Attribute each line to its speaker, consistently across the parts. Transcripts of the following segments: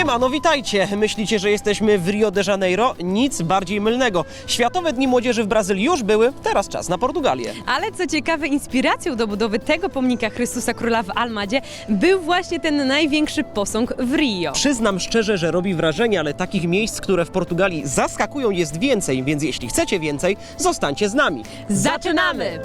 Speaker 1: Siemano, witajcie! Myślicie, że jesteśmy w Rio de Janeiro? Nic bardziej mylnego. Światowe Dni Młodzieży w Brazylii już były, teraz czas na Portugalię.
Speaker 2: Ale co ciekawe, inspiracją do budowy tego pomnika Chrystusa Króla w Almadzie był właśnie ten największy posąg w Rio.
Speaker 1: Przyznam szczerze, że robi wrażenie, ale takich miejsc, które w Portugalii zaskakują jest więcej, więc jeśli chcecie więcej, zostańcie z nami.
Speaker 2: Zaczynamy!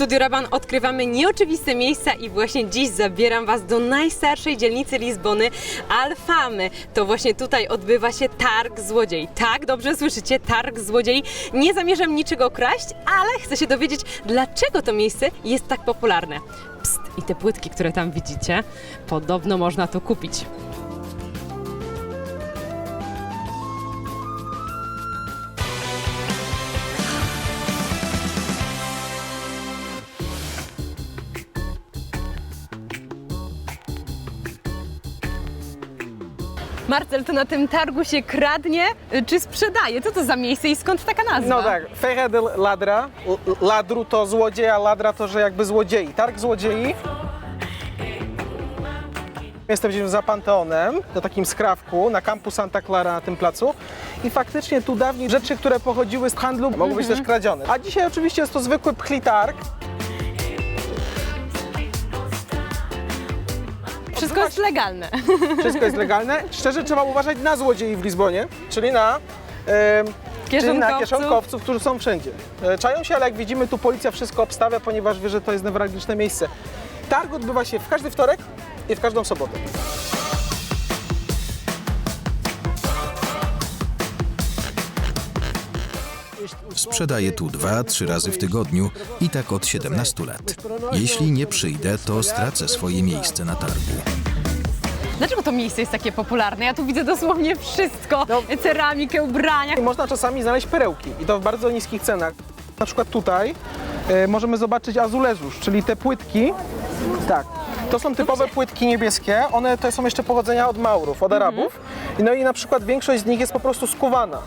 Speaker 2: W Studiu Raban odkrywamy nieoczywiste miejsca i właśnie dziś zabieram Was do najstarszej dzielnicy Lizbony, Alfamy. To właśnie tutaj odbywa się targ złodziei. Tak, dobrze słyszycie, targ złodziei. Nie zamierzam niczego kraść, ale chcę się dowiedzieć, dlaczego to miejsce jest tak popularne. Psst, i te płytki, które tam widzicie, podobno można tu kupić. Marcel, to na tym targu się kradnie y, czy sprzedaje? Co to za miejsce i skąd taka nazwa?
Speaker 3: No tak, Ferra de Ladra, Ladru to złodziej, a Ladra to, że jakby złodziei. Targ złodziei. Jestem za Panteonem, na takim skrawku, na kampu Santa Clara na tym placu. I faktycznie tu dawniej rzeczy, które pochodziły z handlu, mogły być też kradzione. A dzisiaj oczywiście jest to zwykły pchli targ.
Speaker 2: Wszystko jest legalne.
Speaker 3: Wszystko jest legalne. Szczerze trzeba uważać na złodziei w Lizbonie, czyli na... em, Czyli na
Speaker 2: kieszonkowców,
Speaker 3: którzy są wszędzie. E, Czają się, ale jak widzimy, tu policja wszystko obstawia, ponieważ wie, że to jest newralgiczne miejsce. Targ odbywa się w każdy wtorek i w każdą sobotę.
Speaker 4: Sprzedaję tu dwa, trzy razy w tygodniu i tak od 17 lat. Jeśli nie przyjdę, to stracę swoje miejsce na targu.
Speaker 2: Dlaczego to miejsce jest takie popularne? Ja tu widzę dosłownie wszystko.
Speaker 3: No.
Speaker 2: Ceramikę, ubrania.
Speaker 3: I można czasami znaleźć perełki i to w bardzo niskich cenach. Na przykład tutaj e, możemy zobaczyć azulezusz, czyli te płytki. Tak. To są typowe płytki niebieskie. One to są jeszcze pochodzenia od Maurów, od Arabów. No i na przykład większość z nich jest po prostu skuwana.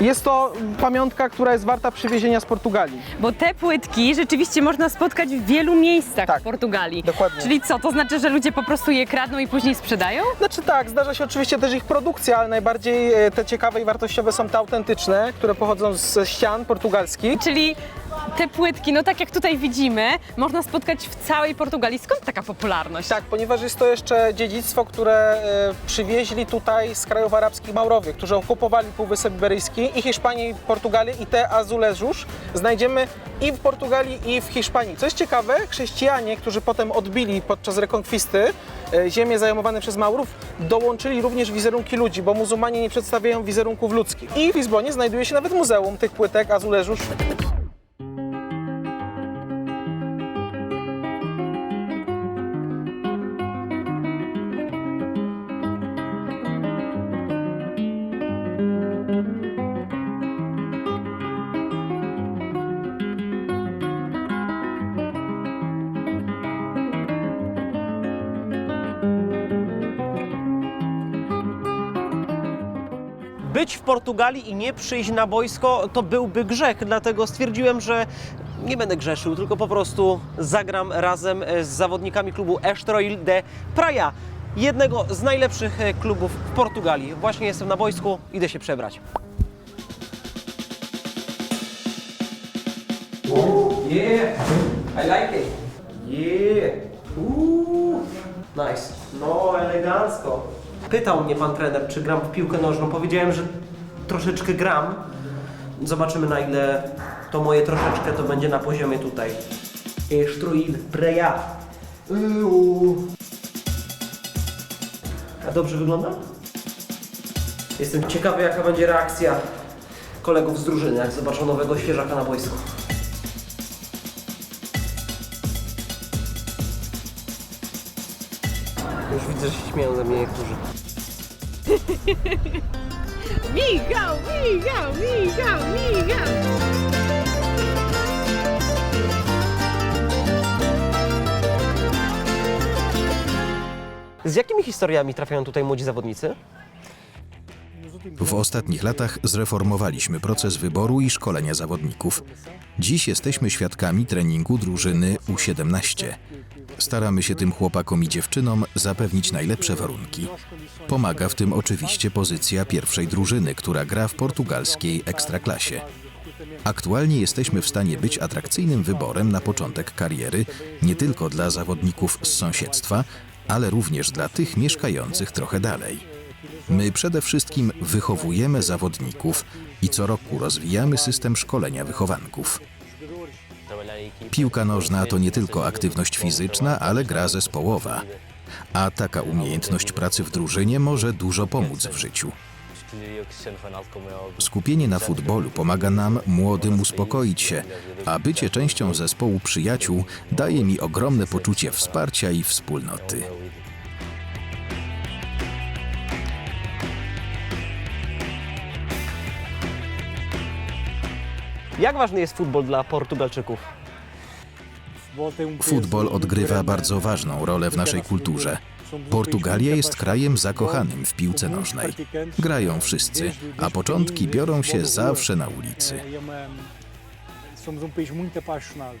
Speaker 3: Jest to pamiątka, która jest warta przywiezienia z Portugalii.
Speaker 2: Bo te płytki rzeczywiście można spotkać w wielu miejscach
Speaker 3: Tak,
Speaker 2: w Portugalii.
Speaker 3: dokładnie.
Speaker 2: Czyli co, to znaczy, że ludzie po prostu je kradną i później sprzedają?
Speaker 3: Znaczy tak, zdarza się oczywiście też ich produkcja, ale najbardziej e, te ciekawe i wartościowe są te autentyczne, które pochodzą ze ścian portugalskich.
Speaker 2: Czyli te płytki, no tak jak tutaj widzimy, można spotkać w całej Portugalii. Skąd taka popularność?
Speaker 3: Tak, ponieważ jest to jeszcze dziedzictwo, które e, przywieźli tutaj z krajów arabskich Maurowie, którzy okupowali Półwysep Iberyjski i Hiszpanię i Portugalię i te azuleżusz znajdziemy i w Portugalii i w Hiszpanii. Co jest ciekawe, chrześcijanie, którzy potem odbili podczas rekonkwisty e, ziemie zajmowane przez Maurów, dołączyli również wizerunki ludzi, bo muzułmanie nie przedstawiają wizerunków ludzkich. I w Lizbonie znajduje się nawet muzeum tych płytek azuleżusz.
Speaker 1: Portugalii i nie przyjść na boisko to byłby grzech, dlatego stwierdziłem, że nie będę grzeszył, tylko po prostu zagram razem e, z zawodnikami klubu Estoril de Praia, jednego z najlepszych e, klubów w Portugalii. Właśnie jestem na boisku, idę się przebrać. Yeah, I like it. Yeah. Uuu. Nice. No, elegancko. Pytał mnie pan trener, czy gram w piłkę nożną. Powiedziałem, że troszeczkę gram. Zobaczymy na ile to moje troszeczkę to będzie na poziomie tutaj. Estruil Preja. A dobrze wygląda? Jestem ciekawy jaka będzie reakcja kolegów z drużyny, jak zobaczą nowego świeżaka na boisku. Już widzę, że się śmieją ze mnie niektórzy.
Speaker 2: Migał, migał, migał, migał.
Speaker 1: Z jakimi historiami trafiają tutaj młodzi zawodnicy?
Speaker 4: W ostatnich latach zreformowaliśmy proces wyboru i szkolenia zawodników. Dziś jesteśmy świadkami treningu drużyny U17. Staramy się tym chłopakom i dziewczynom zapewnić najlepsze warunki. Pomaga w tym oczywiście pozycja pierwszej drużyny, która gra w portugalskiej ekstraklasie. Aktualnie jesteśmy w stanie być atrakcyjnym wyborem na początek kariery nie tylko dla zawodników z sąsiedztwa, ale również dla tych mieszkających trochę dalej. My przede wszystkim wychowujemy zawodników i co roku rozwijamy system szkolenia wychowanków. Piłka nożna to nie tylko aktywność fizyczna, ale gra zespołowa. A taka umiejętność pracy w drużynie może dużo pomóc w życiu. Skupienie na futbolu pomaga nam, młodym, uspokoić się, a bycie częścią zespołu przyjaciół daje mi ogromne poczucie wsparcia i wspólnoty.
Speaker 1: Jak ważny jest futbol dla Portugalczyków?
Speaker 4: Futbol odgrywa bardzo ważną rolę w naszej kulturze. Portugalia jest krajem zakochanym w piłce nożnej. Grają wszyscy, a początki biorą się zawsze na ulicy.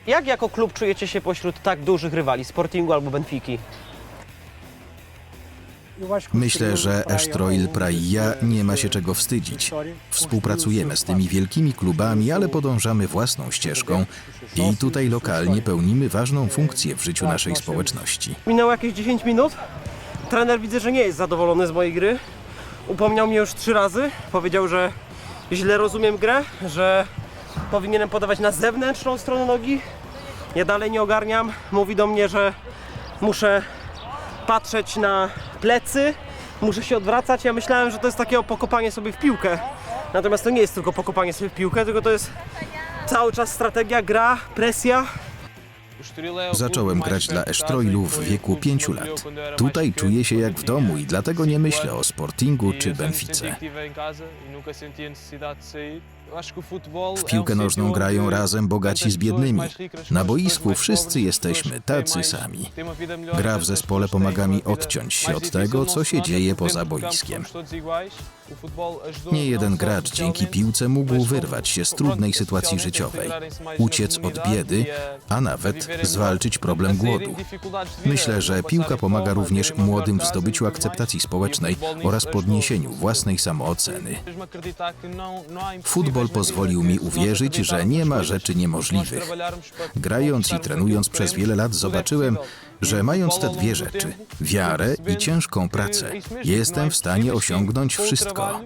Speaker 1: Jak jako klub czujecie się pośród tak dużych rywali, Sportingu albo Benfiki?
Speaker 4: Myślę, że
Speaker 5: Estoril
Speaker 4: Estroil Praia nie ma się czego wstydzić. Współpracujemy z tymi wielkimi klubami, ale podążamy własną ścieżką i tutaj lokalnie pełnimy ważną funkcję w życiu naszej społeczności.
Speaker 1: Minęło jakieś 10 minut. Trener widzę, że nie jest zadowolony z mojej gry. Upomniał mnie już trzy razy. Powiedział, że źle rozumiem grę, że powinienem podawać na zewnętrzną stronę nogi. Ja dalej nie ogarniam. Mówi do mnie, że muszę patrzeć na plecy, muszę się odwracać. Ja myślałem, że to jest takie pokopanie sobie w piłkę. Natomiast to nie jest tylko pokopanie sobie w piłkę, tylko to jest cały czas strategia, gra, presja.
Speaker 4: Zacząłem grać dla Estroilu w wieku 5 lat. Tutaj czuję się jak w domu i dlatego nie myślę o Sportingu czy Benfice.
Speaker 6: W
Speaker 4: piłkę nożną grają razem bogaci z biednymi. Na boisku wszyscy jesteśmy tacy sami. Gra w zespole pomaga mi odciąć się od tego, co się dzieje poza boiskiem. Nie jeden gracz dzięki piłce mógł wyrwać się z trudnej sytuacji życiowej, uciec od biedy, a nawet zwalczyć problem głodu. Myślę, że piłka pomaga również młodym w zdobyciu akceptacji społecznej oraz podniesieniu własnej samooceny. Futbol pozwolił mi uwierzyć, że nie ma rzeczy niemożliwych. Grając i trenując przez wiele lat zobaczyłem, że mając te dwie rzeczy, wiarę i ciężką pracę, jestem w stanie osiągnąć wszystko.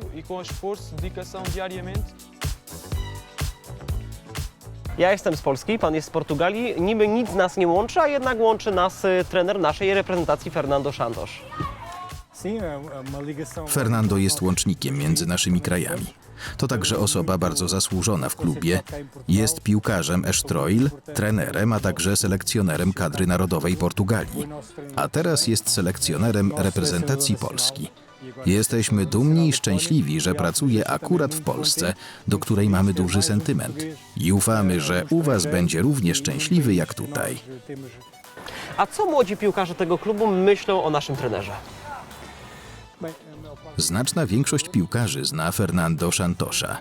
Speaker 1: Ja jestem z Polski, pan jest z Portugalii. Niby nic nas nie łączy, a jednak łączy nas y, trener naszej reprezentacji Fernando Santos.
Speaker 4: Fernando jest łącznikiem między naszymi krajami. To także osoba bardzo zasłużona w klubie. Jest piłkarzem Estroil, trenerem, a także selekcjonerem kadry narodowej Portugalii. A teraz jest selekcjonerem reprezentacji Polski. Jesteśmy dumni i szczęśliwi, że pracuje akurat w Polsce, do której mamy duży sentyment. I ufamy, że u Was będzie równie szczęśliwy jak tutaj.
Speaker 1: A co młodzi piłkarze tego klubu myślą o naszym trenerze?
Speaker 4: Znaczna większość piłkarzy zna Fernando Santosza.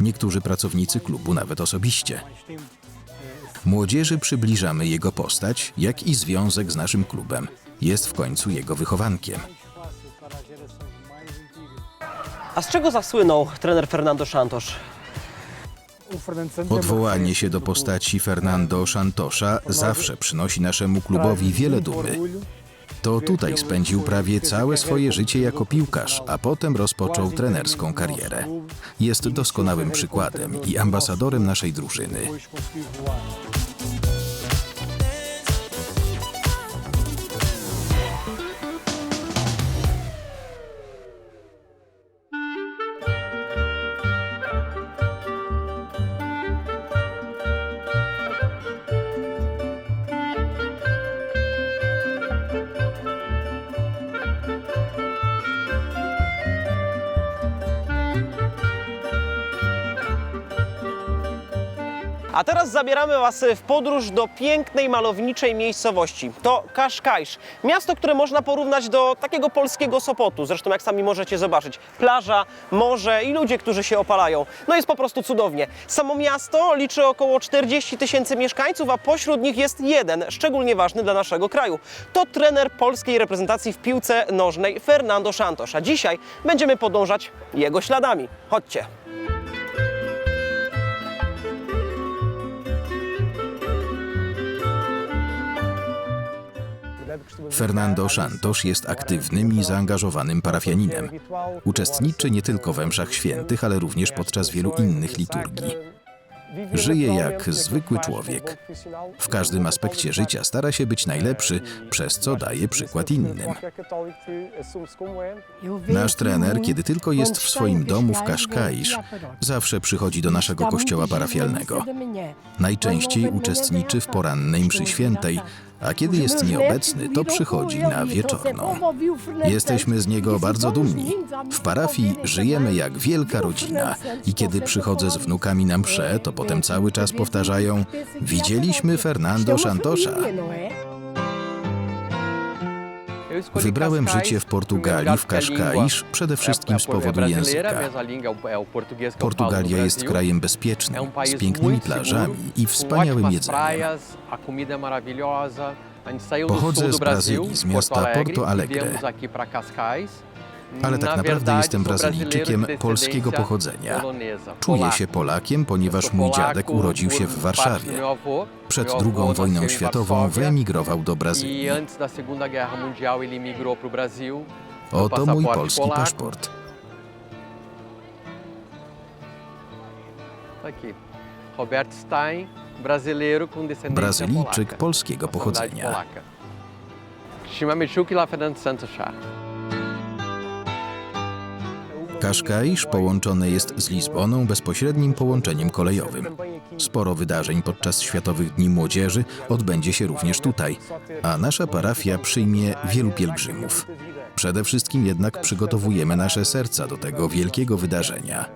Speaker 4: Niektórzy pracownicy klubu nawet osobiście. Młodzieży przybliżamy jego postać, jak i związek z naszym klubem. Jest w końcu jego wychowankiem.
Speaker 1: A z czego zasłynął trener Fernando Santos?
Speaker 4: Odwołanie się do postaci Fernando Santosza zawsze przynosi naszemu klubowi wiele dumy. To tutaj spędził prawie całe swoje życie jako piłkarz, a potem rozpoczął trenerską karierę. Jest doskonałym przykładem i ambasadorem naszej drużyny.
Speaker 1: A teraz zabieramy Was w podróż do pięknej, malowniczej miejscowości. To Kaszkajsz. Miasto, które można porównać do takiego polskiego Sopotu. Zresztą jak sami możecie zobaczyć. Plaża, morze i ludzie, którzy się opalają. No jest po prostu cudownie. Samo miasto liczy około 40 tysięcy mieszkańców, a pośród nich jest jeden, szczególnie ważny dla naszego kraju. To trener polskiej reprezentacji w piłce nożnej Fernando Santos. A dzisiaj będziemy podążać jego śladami. Chodźcie.
Speaker 4: Fernando Santos jest aktywnym i zaangażowanym parafianinem. Uczestniczy nie tylko we mszach świętych, ale również podczas wielu innych liturgii. Żyje jak zwykły człowiek. W każdym aspekcie życia stara się być najlepszy, przez co daje przykład innym. Nasz trener, kiedy tylko jest w swoim domu w Kaszkaisz, zawsze przychodzi do naszego kościoła parafialnego. Najczęściej uczestniczy w porannej mszy świętej, a kiedy jest nieobecny, to przychodzi na wieczorną. Jesteśmy z niego bardzo dumni. W parafii żyjemy jak wielka rodzina i kiedy przychodzę z wnukami na mszę, to potem cały czas powtarzają Widzieliśmy Fernando Santosza. Wybrałem życie w Portugalii, w Kaszkaisz, przede wszystkim z powodu języka. Portugalia jest krajem bezpiecznym, z pięknymi plażami i wspaniałym jedzeniem. Pochodzę z Brazylii, z miasta Porto Alegre. Ale tak naprawdę jestem Brazylijczykiem polskiego pochodzenia. Czuję się Polakiem, ponieważ mój dziadek urodził się w Warszawie. Przed II wojną światową wyemigrował do Brazylii. Oto mój polski paszport.
Speaker 6: Robert Stein,
Speaker 4: Brazylijczyk polskiego pochodzenia.
Speaker 6: polaca. Chama-me Chukla Fernando Santos.
Speaker 4: Kaszkaisz połączony jest z Lizboną bezpośrednim połączeniem kolejowym. Sporo wydarzeń podczas Światowych Dni Młodzieży odbędzie się również tutaj, a nasza parafia przyjmie wielu pielgrzymów. Przede wszystkim jednak przygotowujemy nasze serca do tego wielkiego wydarzenia.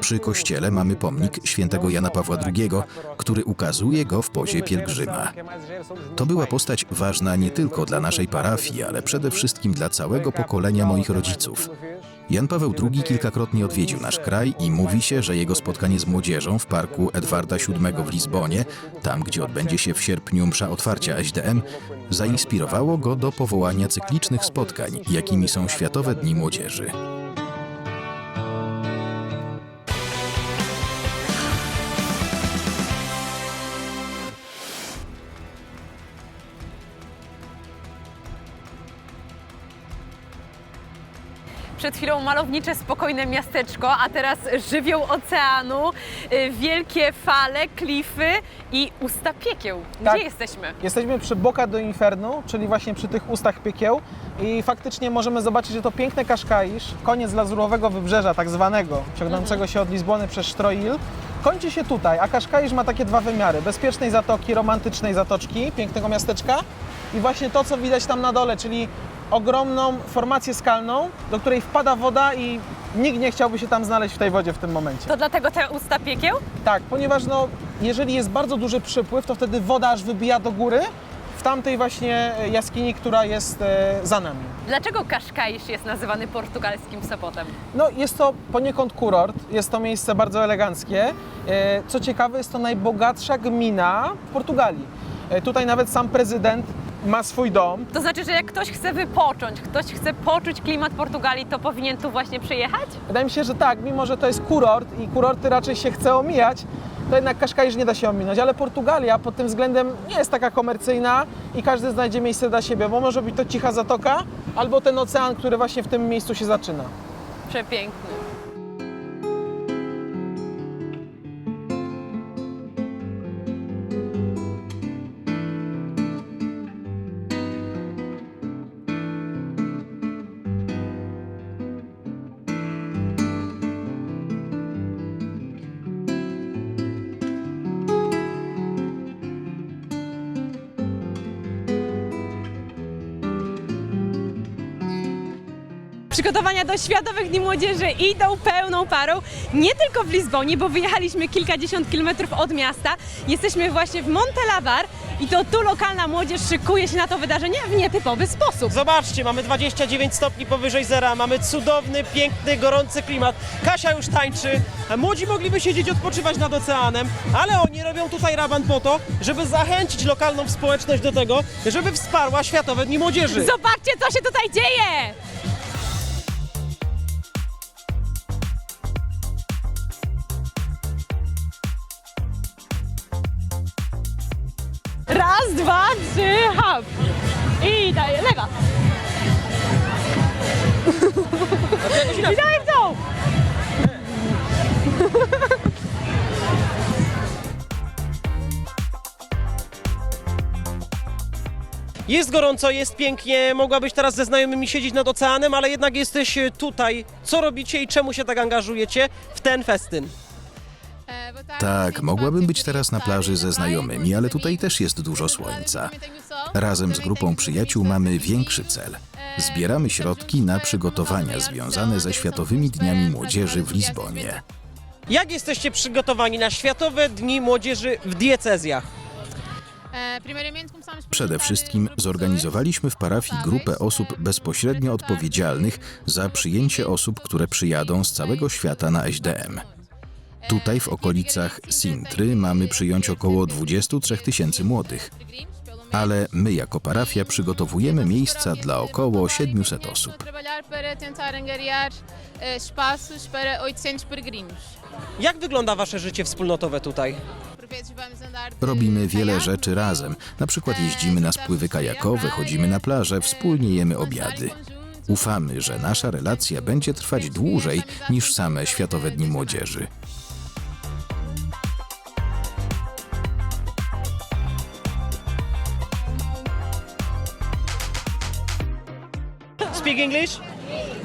Speaker 4: Przy kościele mamy pomnik świętego Jana Pawła II, który ukazuje go w pozie pielgrzyma. To była postać ważna nie tylko dla naszej parafii, ale przede wszystkim dla całego pokolenia moich rodziców. Jan Paweł II kilkakrotnie odwiedził nasz kraj i mówi się, że jego spotkanie z młodzieżą w parku Edwarda VII w Lizbonie, tam gdzie odbędzie się w sierpniu msza otwarcia SDM, zainspirowało go do powołania cyklicznych spotkań, jakimi są Światowe Dni Młodzieży.
Speaker 2: Przed chwilą malownicze, spokojne miasteczko, a teraz żywioł oceanu, y, wielkie fale, klify i usta piekieł. Gdzie
Speaker 3: Tak.
Speaker 2: jesteśmy?
Speaker 3: Jesteśmy przy Boca do Inferno, czyli właśnie przy tych ustach piekieł i faktycznie możemy zobaczyć, że to piękne Kaszkaisz, koniec lazurowego wybrzeża tak zwanego, ciągnącego się od Lizbony przez Sztroil, kończy się tutaj, a Kaszkaisz ma takie dwa wymiary, bezpiecznej zatoki, romantycznej zatoczki, pięknego miasteczka i właśnie to, co widać tam na dole, czyli ogromną formację skalną, do której wpada woda i nikt nie chciałby się tam znaleźć w tej wodzie w tym momencie.
Speaker 2: To dlatego te usta piekieł?
Speaker 3: Tak, ponieważ no, jeżeli jest bardzo duży przypływ, to wtedy woda aż wybija do góry w tamtej właśnie e, jaskini, która jest e, za nami.
Speaker 2: Dlaczego Kaszkaisz jest nazywany portugalskim Sopotem?
Speaker 3: No, jest to poniekąd kurort, jest to miejsce bardzo eleganckie. E, Co ciekawe, jest to najbogatsza gmina w Portugalii. E, Tutaj nawet sam prezydent ma swój dom.
Speaker 2: To znaczy, że jak ktoś chce wypocząć, ktoś chce poczuć klimat Portugalii, to powinien tu właśnie przyjechać?
Speaker 3: Wydaje mi się, że tak, mimo że to jest kurort i kurorty raczej się chce omijać, to jednak Kaszkaisz nie da się ominąć, ale Portugalia pod tym względem nie jest taka komercyjna i każdy znajdzie miejsce dla siebie, bo może być to cicha zatoka albo ten ocean, który właśnie w tym miejscu się zaczyna.
Speaker 2: Przepiękny. Przygotowania do Światowych Dni Młodzieży idą pełną parą. Nie tylko w Lizbonie, bo wyjechaliśmy kilkadziesiąt kilometrów od miasta. Jesteśmy właśnie w Montelavar i to tu lokalna młodzież szykuje się na to wydarzenie w nietypowy sposób.
Speaker 1: Zobaczcie, mamy 29 stopni powyżej zera, mamy cudowny, piękny, gorący klimat. Kasia już tańczy, młodzi mogliby siedzieć, odpoczywać nad oceanem, ale oni robią tutaj raban po to, żeby zachęcić lokalną społeczność do tego, żeby wsparła Światowe Dni Młodzieży.
Speaker 2: Zobaczcie, co się tutaj dzieje! Raz, dwa, trzy, hop! I daję, lewa! I daję w dół!
Speaker 1: Jest gorąco, jest pięknie, mogłabyś teraz ze znajomymi siedzieć nad oceanem, ale jednak jesteś tutaj. Co robicie i czemu się tak angażujecie w ten festyn?
Speaker 4: Tak, mogłabym być teraz na plaży ze znajomymi, ale tutaj też jest dużo słońca. Razem z grupą przyjaciół mamy większy cel. Zbieramy środki na przygotowania związane ze Światowymi Dniami Młodzieży w Lizbonie.
Speaker 1: Jak jesteście przygotowani na Światowe Dni Młodzieży w diecezjach?
Speaker 4: Przede wszystkim zorganizowaliśmy w parafii grupę osób bezpośrednio odpowiedzialnych za przyjęcie osób, które przyjadą z całego świata na SDM. Tutaj w okolicach Sintry mamy przyjąć około 23 tysięcy młodych, ale my jako parafia przygotowujemy miejsca dla około 700 osób.
Speaker 7: trabalhar para tentar angariar espaços para 800 peregrinos.
Speaker 1: Jak wygląda wasze życie wspólnotowe tutaj?
Speaker 4: Robimy wiele rzeczy razem. Na przykład jeździmy na spływy kajakowe, chodzimy na plażę, wspólnie jemy obiady. Ufamy, że nasza relacja będzie trwać dłużej niż same Światowe Dni Młodzieży.
Speaker 1: English?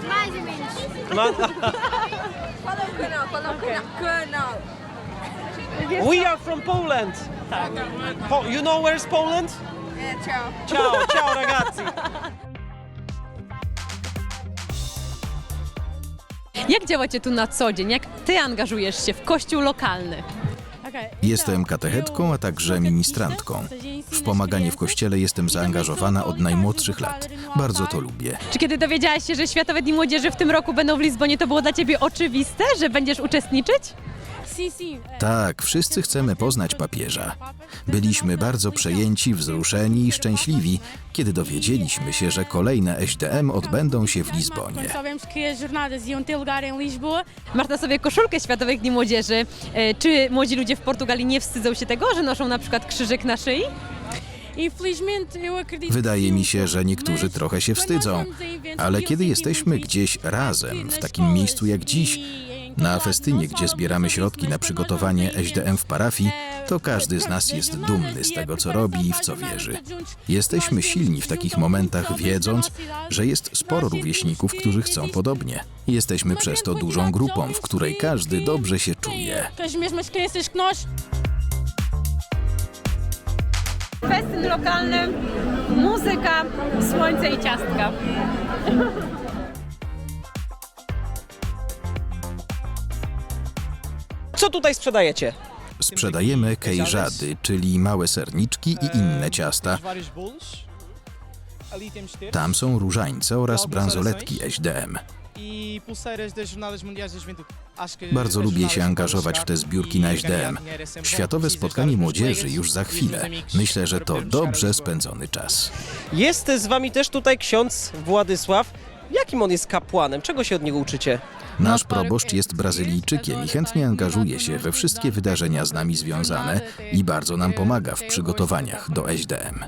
Speaker 8: Mais ou menos.
Speaker 1: Ma-
Speaker 8: Qual é o canal? Qual é o canal? Canal.
Speaker 1: We are from Poland. Po- you know where's Poland?
Speaker 8: É, tchau.
Speaker 1: Ciao, ciao ragazzi.
Speaker 2: Jak działacie tu na co dzień? Jak ty angażujesz się w kościół lokalny?
Speaker 4: Jestem katechetką, a także ministrantką. W pomaganie w kościele jestem zaangażowana od najmłodszych lat. Bardzo to lubię.
Speaker 2: Czy kiedy dowiedziałaś się, że Światowe Dni Młodzieży w tym roku będą w Lizbonie, to było dla ciebie oczywiste, że będziesz uczestniczyć?
Speaker 4: Tak, wszyscy chcemy poznać papieża. Byliśmy bardzo przejęci, wzruszeni i szczęśliwi, kiedy dowiedzieliśmy się, że kolejne SDM odbędą się w Lizbonie.
Speaker 2: Na sobie koszulkę Światowych Dni Młodzieży. E, Czy młodzi ludzie w Portugalii nie wstydzą się tego, że noszą na przykład krzyżyk na szyi?
Speaker 4: Wydaje mi się, że niektórzy trochę się wstydzą, ale kiedy jesteśmy gdzieś razem, w takim miejscu jak dziś, na festynie, gdzie zbieramy środki na przygotowanie SDM w parafii, to każdy z nas jest dumny z tego, co robi i w co wierzy. Jesteśmy silni w takich momentach, wiedząc, że jest sporo rówieśników, którzy chcą podobnie. Jesteśmy przez to dużą grupą, w której każdy dobrze się czuje.
Speaker 2: Festyn lokalny, muzyka, słońce i ciastka.
Speaker 1: Co tutaj sprzedajecie?
Speaker 4: Sprzedajemy kejżady, czyli małe serniczki i inne ciasta. Tam są różańce oraz bransoletki SDM. Bardzo lubię się angażować w te zbiórki na SDM. Światowe spotkanie młodzieży już za chwilę. Myślę, że to dobrze spędzony czas.
Speaker 1: Jest z wami też tutaj ksiądz Władysław. Jakim on jest kapłanem? Czego się od niego uczycie?
Speaker 4: Nasz proboszcz jest Brazylijczykiem i chętnie angażuje się we wszystkie wydarzenia z nami związane i bardzo nam pomaga w przygotowaniach do SDM.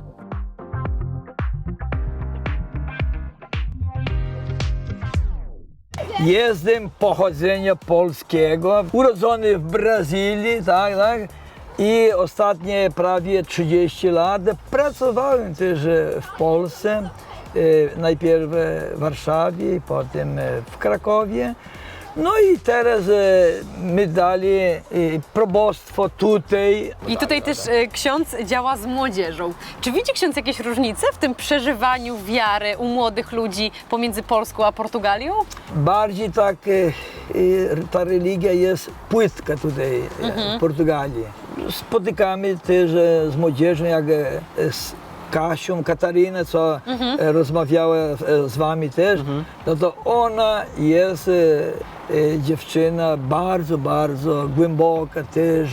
Speaker 9: Jestem pochodzenia polskiego, urodzony w Brazylii, tak, tak. I ostatnie prawie 30 lat pracowałem też e, w Polsce, e, najpierw w Warszawie, potem e, w Krakowie. No i teraz e, my dali e, probostwo tutaj.
Speaker 2: I tutaj też e, ksiądz działa z młodzieżą. Czy widzi ksiądz jakieś różnice w tym przeżywaniu wiary u młodych ludzi pomiędzy Polską a Portugalią?
Speaker 9: Bardziej tak ta religia jest płytka tutaj e, w Portugalii. Spotykamy też z młodzieżą, jak z Kasią, Katarinę, co rozmawiała e, z wami też, no to ona jest e, e, dziewczyna bardzo, bardzo głęboka też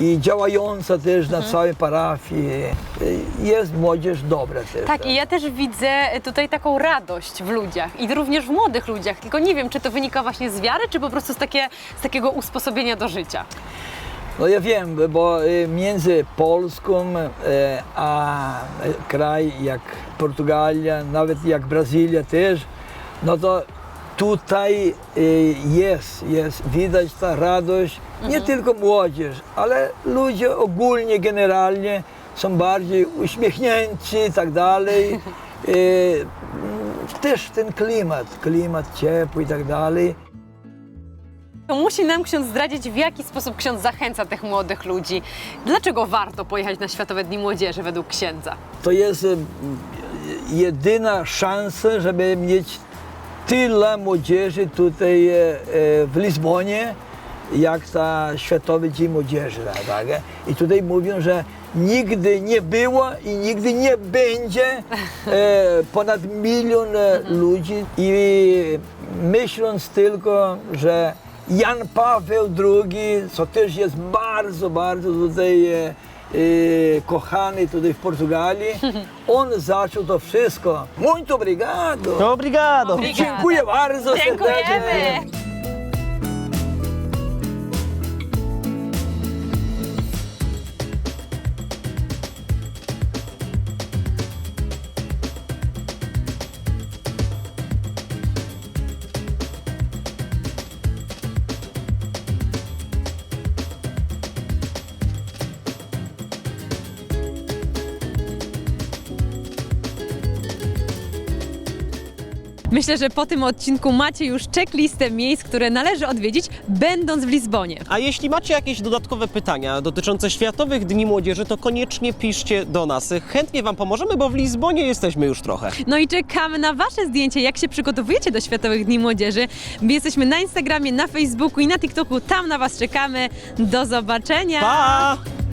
Speaker 9: i działająca też na całej parafii. Jest młodzież dobra też.
Speaker 2: Tak, i ja też widzę tutaj taką radość w ludziach i również w młodych ludziach. Tylko nie wiem, czy to wynika właśnie z wiary, czy po prostu z, takie, z takiego usposobienia do życia.
Speaker 9: No ja wiem, bo e, między Polską e, a e, kraj jak Portugalia, nawet jak Brazylia też, no to tutaj jest, jest widać ta radość, nie tylko młodzież, ale ludzie ogólnie, generalnie są bardziej uśmiechnięci i tak dalej. Też ten klimat, klimat ciepły i tak dalej.
Speaker 2: To musi nam ksiądz zdradzić, w jaki sposób ksiądz zachęca tych młodych ludzi. Dlaczego warto pojechać na Światowe Dni Młodzieży według księdza?
Speaker 9: to jest jedyna szansa, żeby mieć tyle młodzieży tutaj e, e, w Lizbonie, jak ta Światowy Dzień Młodzieży. Tak? I tutaj mówią, że nigdy nie było i nigdy nie będzie e, ponad milion e, ludzi i myśląc tylko, że Jan Paweł II, co też jest bardzo, bardzo tutaj e, e, kochany tutaj w Portugalii, on zaczął to wszystko. Muito obrigado.
Speaker 1: Obrigado!
Speaker 9: Dziękuję bardzo serdecznie.
Speaker 2: Dziękujemy! Myślę, że po tym odcinku macie już checklistę miejsc, które należy odwiedzić, będąc w Lizbonie.
Speaker 1: A jeśli macie jakieś dodatkowe pytania dotyczące Światowych Dni Młodzieży, to koniecznie piszcie do nas. Chętnie Wam pomożemy, bo w Lizbonie jesteśmy już trochę.
Speaker 2: No i czekamy na Wasze zdjęcie, jak się przygotowujecie do Światowych Dni Młodzieży. My jesteśmy na Instagramie, na Facebooku i na TikToku. Tam na Was czekamy. Do zobaczenia!
Speaker 1: Pa!